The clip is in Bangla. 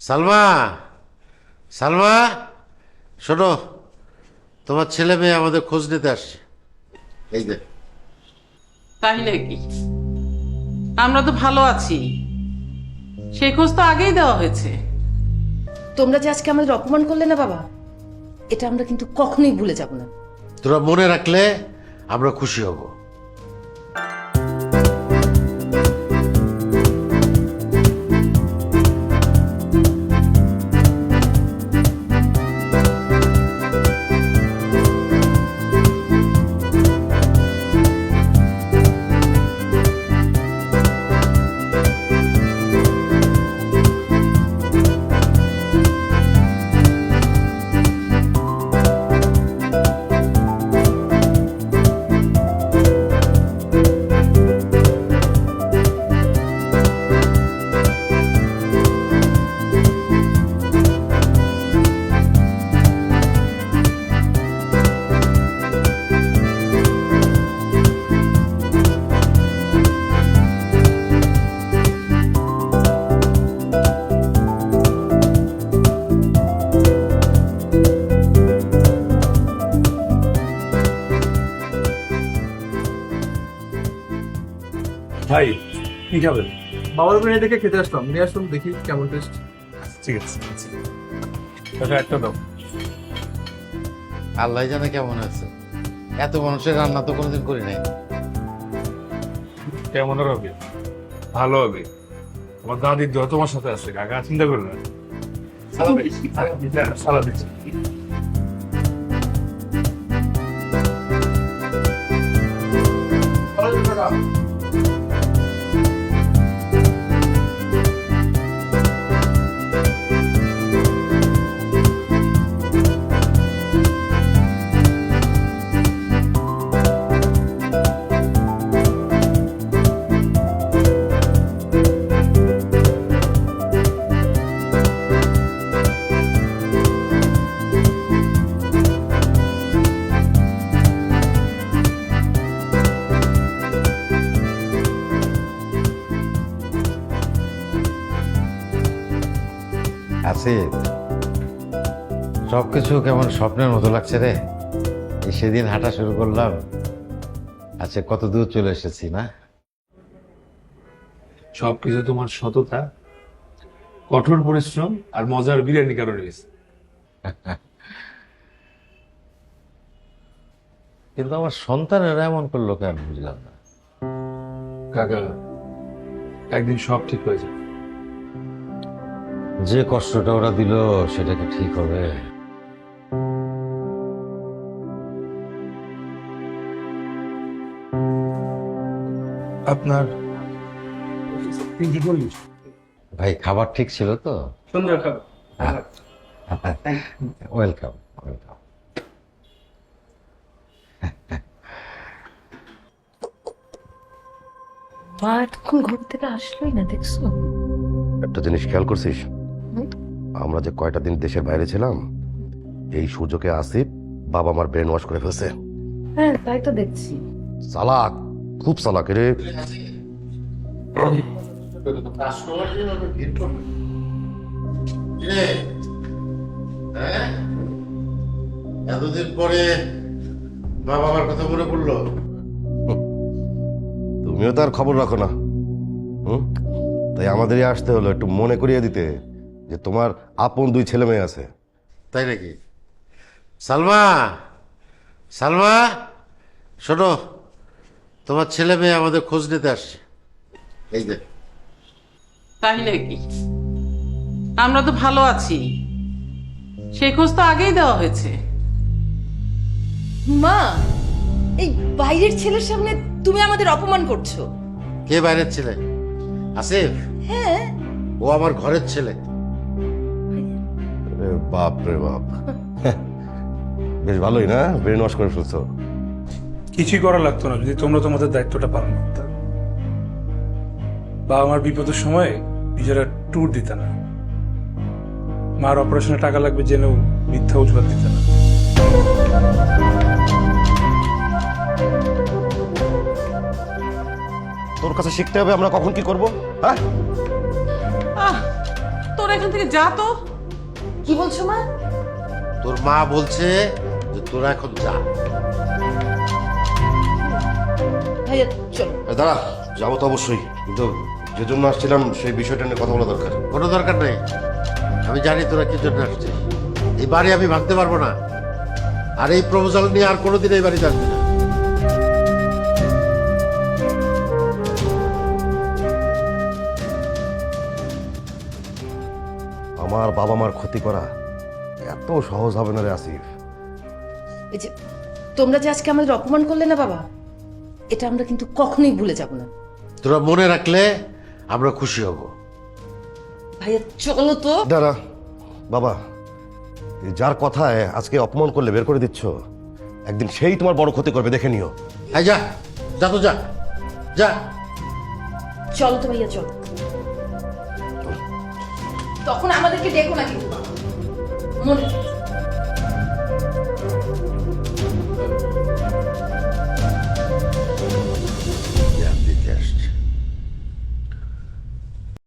সালমা সালমা শোনো তোমার ছেলে মেয়ে আমাদের খোঁজ নিতে আসছে। এই যে। তাই নাকি? আমরা তো ভালো আছি। সেই খোঁজ তো আগেই দেওয়া হয়েছে। তোমরা যে আজকে আমাদের অপমান করলে না বাবা এটা আমরা কিন্তু কখনোই ভুলে যাব না। তোরা মনে রাখলে আমরা খুশি হব। ভাই কি খাবেন বাবার বাড়ি দেখে খেতে আসলাম। নিয়ে আসুন দেখি কেমন টেস্ট ঠিক আছে কাকা একটা দাও। আল্লাহ জানে কেমন আছে। এত মানুষের রান্না তো কোনোদিন করি নাই। কেমন আর হবে? ভালো হবে। আমার দাদির দেওয়া তোমার সাথে আছে কাকা চিন্তা করো না। সালা দিচ্ছি। সবকিছু কেমন স্বপ্নের মতো লাগছে রে? এই সেদিন হাঁটা শুরু করলাম। আচ্ছা কত দূর চলে এসেছি না? সবকিছু তোমার সততা কঠোর পরিশ্রম আর মজার বিরিয়ানি কারণে কিন্তু আমার সন্তানেরা এমন করল কেন বুঝলাম না। কাকা একদিন সব ঠিক হয়ে যাবে। যে কষ্টটা ওরা দিল সেটা কি ঠিক হবে? আপনার ভাই খাবার ঠিক ছিল তো? সুন্দর খাবার। ওয়েলকাম ওয়েলকাম মা এতক্ষণ ঘর থেকে আসলোই না দেখছ? একটা জিনিস খেয়াল করছিস? আমরা যে কয়টা দিন দেশের বাইরে ছিলাম এই সুযোগে আসিফ বাবা আমার ব্রেন ওয়াশ করে ফেলছে। হ্যাঁ তাই তো দেখছি। চালাক খুব চালাক রে। হ্যাঁ? এতদিন পরে মা বাবার কথা মনে পড়ল? তুমিও তার খবর রাখো না। হুম? তাই আমাদেরই আসতে হলো একটু মনে করিয়ে দিতে। যে তোমার আপন দুই ছেলে মেয়ে আছে। তাই নাকি? সালমা! সালমা! শোনো তোমার ছেলে মেয়ে আমাদের খোঁজ নিতে আসছে। এই যে। তাই নাকি? আমরা তো ভালো আছি। সেই খোঁজ তো আগেই দেওয়া হয়েছে। মা এই বাইরের ছেলের সামনে তুমি আমাদের অপমান করছ। কে বাইরের ছেলে? আসিফ? হ্যাঁ। ও আমার ঘরের ছেলে। বাপ রে বাপ। বেশ ভালোই না? ব্রেন ওয়াশ করে ফেলছো। কিছুই করা লাগতো না যদি তোমরা তোমাদের দায়িত্বটা পালন করতে। বাবা মার বিপদের সময় নিজেরা ট্যুর দিতে না। মার অপারেশনে টাকা লাগবে জেনেও মিথ্যা অজুহাত দিতে না। তোর কাছে শিখতে হবে আমরা কখন কি করব হ্যাঁ? তোরা এখান থেকে যা তো। কি বলছো মা? তোর মা বলছে যে তোরা এখন যা। ভাইয়া চলো। এ, দাঁড়া যাব তো অবশ্যই। কিন্তু যে জন্য আসছিলাম সেই বিষয়টা নিয়ে কথা বলা দরকার। কোনো দরকার নেই। আমি জানি তোরা কি জন্য আসছিস। এই বাড়ি আমি ভাঙতে পারব না। আর এই প্রপোজাল নিয়ে আর কোনোদিন এই বাড়িতে আসবি না। আমার বাবা মার ক্ষতি করা এত সহজ হবে না রে আসিফ। এই যে তোমরা যে আজকে আমাদের অপমান করলে না বাবা এটা আমরা কিন্তু কখনোই ভুলে যাব না। তোরা মনে রাখলে আমরা খুশি হব। ভাইয়া চলো তো। দাঁড়া বাবা এই যার কথায় আজকে অপমান করলে বের করে দিচ্ছ একদিন সেই তোমার বড় ক্ষতি করবে দেখে নিও। এই যা যা তো যা যা। চলো তো ভাইয়া চলো। তখন আমাদেরকে ডেকো না কিন্তু। মনে